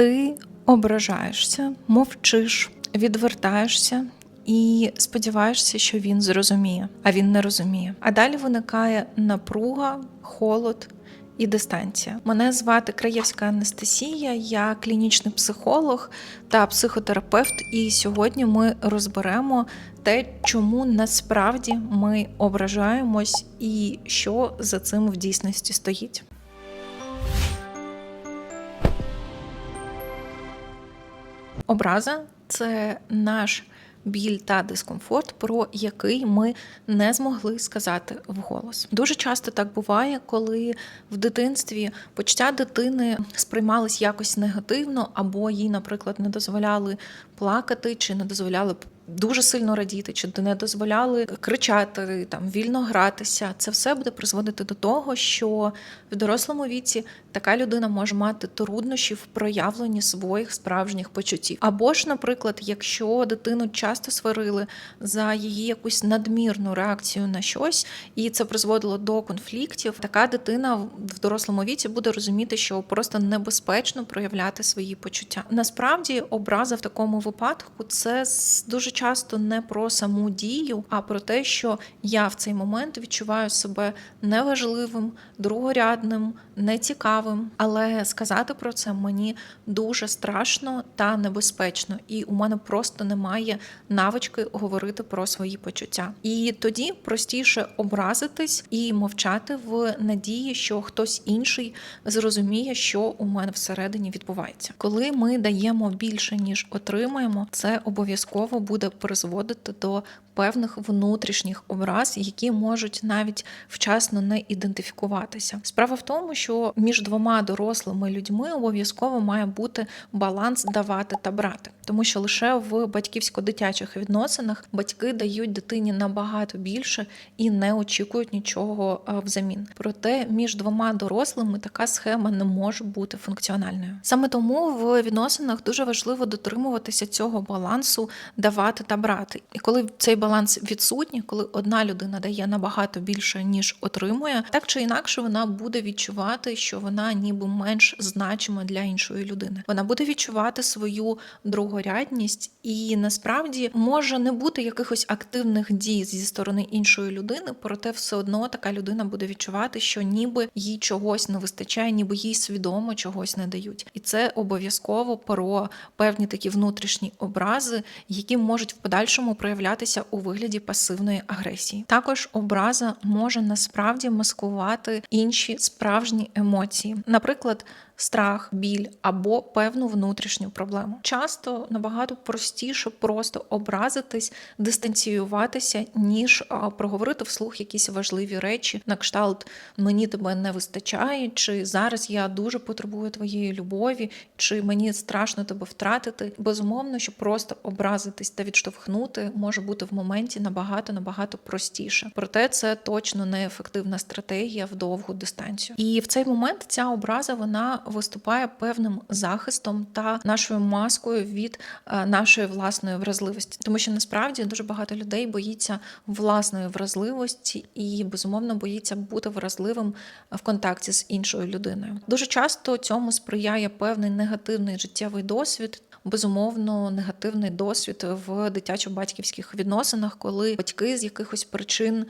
Ти ображаєшся, мовчиш, відвертаєшся. І сподіваєшся, що він зрозуміє, а він не розуміє. А далі виникає напруга, холод і дистанція. Мене звати Краєвська Анастасія, я клінічний психолог та психотерапевт. І сьогодні ми розберемо те, чому насправді ми ображаємось, і що за цим в дійсності стоїть. Образа це наш біль та дискомфорт, про який ми не змогли сказати вголос. Дуже часто так буває, коли в дитинстві почуття дитини сприймались якось негативно, або їй, наприклад, не дозволяли плакати чи не дозволяли дуже сильно радіти, чи не дозволяли кричати, там вільно гратися. Це все буде призводити до того, що в дорослому віці така людина може мати труднощі в проявленні своїх справжніх почуттів. Або ж, наприклад, якщо дитину часто сварили за її якусь надмірну реакцію на щось, і це призводило до конфліктів, така дитина в дорослому віці буде розуміти, що просто небезпечно проявляти свої почуття. Насправді, образа в такому випадку це дуже часто не про саму дію, а про те, що я в цей момент відчуваю себе неважливим, другорядним, нецікавим. Але сказати про це мені дуже страшно та небезпечно, і у мене просто немає навички говорити про свої почуття. І тоді простіше образитись і мовчати в надії, що хтось інший зрозуміє, що у мене всередині відбувається. Коли ми даємо більше ніж отримаємо, це обов'язково буде призводити до певних внутрішніх образ, які можуть навіть вчасно не ідентифікуватися. Справа в тому, що між двома дорослими людьми обов'язково має бути баланс давати та брати, тому що лише в батьківсько-дитячих відносинах батьки дають дитині набагато більше і не очікують нічого взамін. Проте між двома дорослими така схема не може бути функціональною. Саме тому в відносинах дуже важливо дотримуватися цього балансу, давати та брати. І коли цей баланс відсутній, коли одна людина дає набагато більше ніж отримує, так чи інакше вона буде відчувати, що вона ніби менш значима для іншої людини. Вона буде відчувати свою другорядність, і насправді може не бути якихось активних дій зі сторони іншої людини, проте все одно така людина буде відчувати, що ніби їй чогось не вистачає, ніби їй свідомо чогось не дають, і це обов'язково про певні такі внутрішні образи, які можуть в подальшому проявлятися у вигляді пасивної агресії. Також образа може насправді маскувати інші справжні емоції, наприклад. Страх, біль або певну внутрішню проблему. Часто набагато простіше просто образитись, дистанціюватися, ніж проговорити вслух якісь важливі речі, на кшталт мені тебе не вистачає, чи зараз я дуже потребую твоєї любові, чи мені страшно тебе втратити. Безумовно, що просто образитись та відштовхнути може бути в моменті набагато набагато простіше. Проте це точно не ефективна стратегія в довгу дистанцію. І в цей момент ця образа вона виступає певним захистом та нашою маскою від нашої власної вразливості, тому що насправді дуже багато людей боїться власної вразливості і безумовно боїться бути вразливим в контакті з іншою людиною. Дуже часто цьому сприяє певний негативний життєвий досвід. Безумовно, негативний досвід в дитячо-батьківських відносинах, коли батьки з якихось причин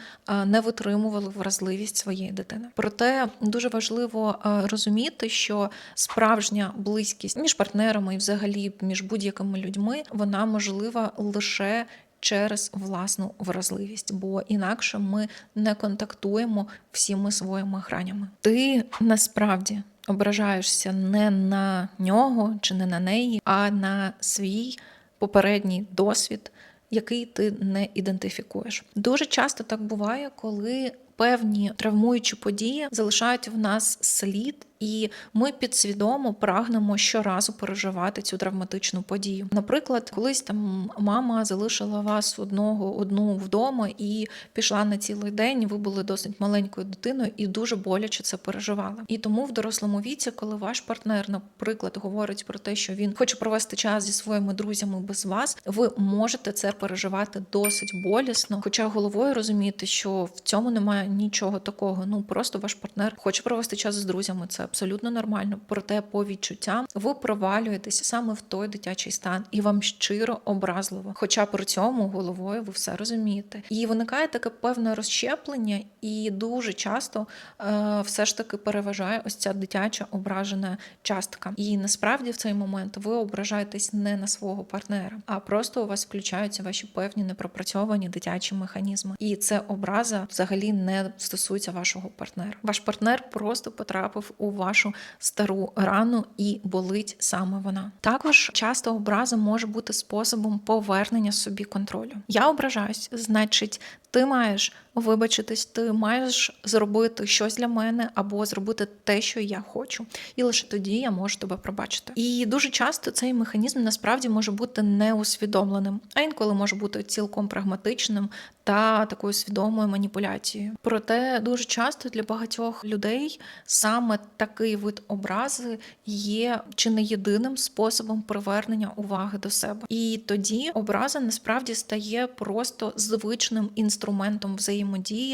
не витримували вразливість своєї дитини. Проте дуже важливо розуміти, що справжня близькість між партнерами і, взагалі, між будь-якими людьми, вона можлива лише. Через власну вразливість, бо інакше ми не контактуємо всіми своїми гранями. Ти насправді ображаєшся не на нього чи не на неї, а на свій попередній досвід, який ти не ідентифікуєш. Дуже часто так буває, коли певні травмуючі події залишають в нас слід. І ми підсвідомо прагнемо щоразу переживати цю травматичну подію. Наприклад, колись там мама залишила вас одного одну вдома і пішла на цілий день. Ви були досить маленькою дитиною і дуже боляче це переживали. І тому в дорослому віці, коли ваш партнер, наприклад, говорить про те, що він хоче провести час зі своїми друзями без вас, ви можете це переживати досить болісно, хоча головою розумієте, що в цьому немає нічого такого. Ну просто ваш партнер хоче провести час з друзями. Це абсолютно нормально. Проте по відчуттям ви провалюєтеся саме в той дитячий стан, і вам щиро образливо. Хоча при цьому головою ви все розумієте. І виникає таке певне розщеплення, і дуже часто е, все ж таки переважає ось ця дитяча ображена частка. І насправді в цей момент ви ображаєтесь не на свого партнера, а просто у вас включаються ваші певні непропрацьовані дитячі механізми. І це образа взагалі не стосується вашого партнера. Ваш партнер просто потрапив у вашу стару рану і болить саме вона. Також часто образа може бути способом повернення собі контролю. Я ображаюсь, значить, ти маєш вибачитись, ти маєш зробити щось для мене або зробити те, що я хочу, і лише тоді я можу тебе пробачити. І дуже часто цей механізм насправді може бути неусвідомленим, а інколи може бути цілком прагматичним та такою свідомою маніпуляцією. Проте дуже часто для багатьох людей саме такий вид образи є чи не єдиним способом привернення уваги до себе. І тоді образа насправді стає просто звичним інструментом взаємодії,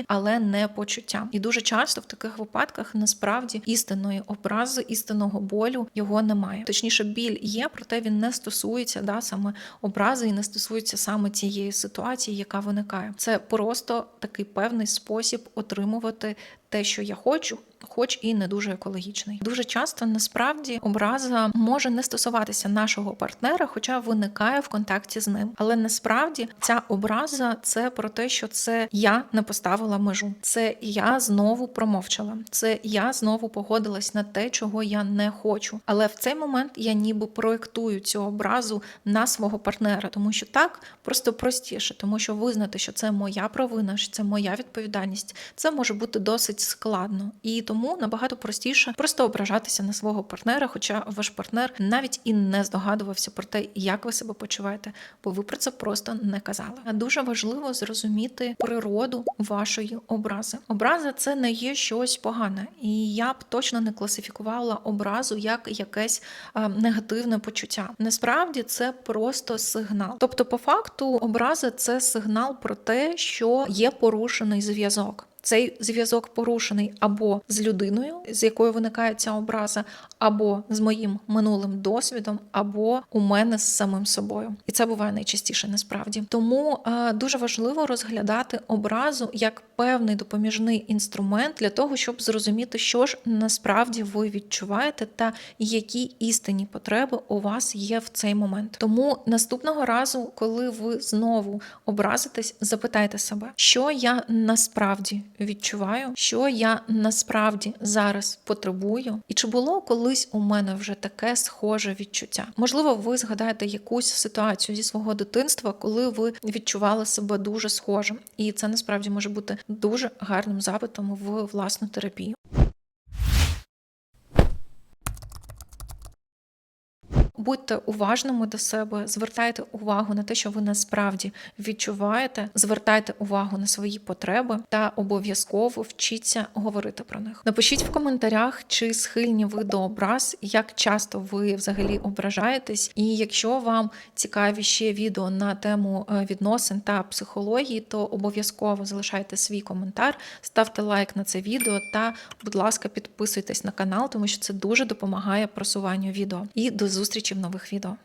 але не почуттям. І дуже часто в таких випадках насправді істинної образи, істинного болю його немає. Точніше, біль є, проте він не стосується да саме образи і не стосується саме цієї ситуації, яка виникає. Це просто такий певний спосіб отримувати те, що я хочу, хоч і не дуже екологічний. Дуже часто насправді образа може не стосуватися нашого партнера, хоча виникає в контакті з ним. Але насправді ця образа це про те, що це я не поставила межу, це я знову промовчала, це я знову погодилась на те, чого я не хочу. Але в цей момент я ніби проєктую цю образу на свого партнера, тому що так просто простіше, тому що визнати, що це моя провина, що це моя відповідальність, це може бути досить складно і тому набагато простіше просто ображатися на свого партнера, хоча ваш партнер навіть і не здогадувався про те, як ви себе почуваєте, бо ви про це просто не казали. Дуже важливо зрозуміти природу вашої образи. Образа це не є щось погане, і я б точно не класифікувала образу як якесь а, негативне почуття. Насправді це просто сигнал. Тобто, по факту, образа це сигнал про те, що є порушений зв'язок. Цей зв'язок порушений або з людиною, з якою виникає ця образа, або з моїм минулим досвідом, або у мене з самим собою. І це буває найчастіше насправді. Тому е, дуже важливо розглядати образу як певний допоміжний інструмент для того, щоб зрозуміти, що ж насправді ви відчуваєте, та які істинні потреби у вас є в цей момент. Тому наступного разу, коли ви знову образитесь, запитайте себе, що я насправді відчуваю, що я насправді зараз потребую, і чи було колись у мене вже таке схоже відчуття? Можливо, ви згадаєте якусь ситуацію зі свого дитинства, коли ви відчували себе дуже схожим, і це насправді може бути дуже гарним запитом в власну терапію. Будьте уважними до себе, звертайте увагу на те, що ви насправді відчуваєте, звертайте увагу на свої потреби та обов'язково вчіться говорити про них. Напишіть в коментарях, чи схильні ви до образ, як часто ви взагалі ображаєтесь, і якщо вам цікаві ще відео на тему е, відносин та психології, то обов'язково залишайте свій коментар, ставте лайк на це відео та, будь ласка, підписуйтесь на канал, тому що це дуже допомагає просуванню відео. І до нових відео.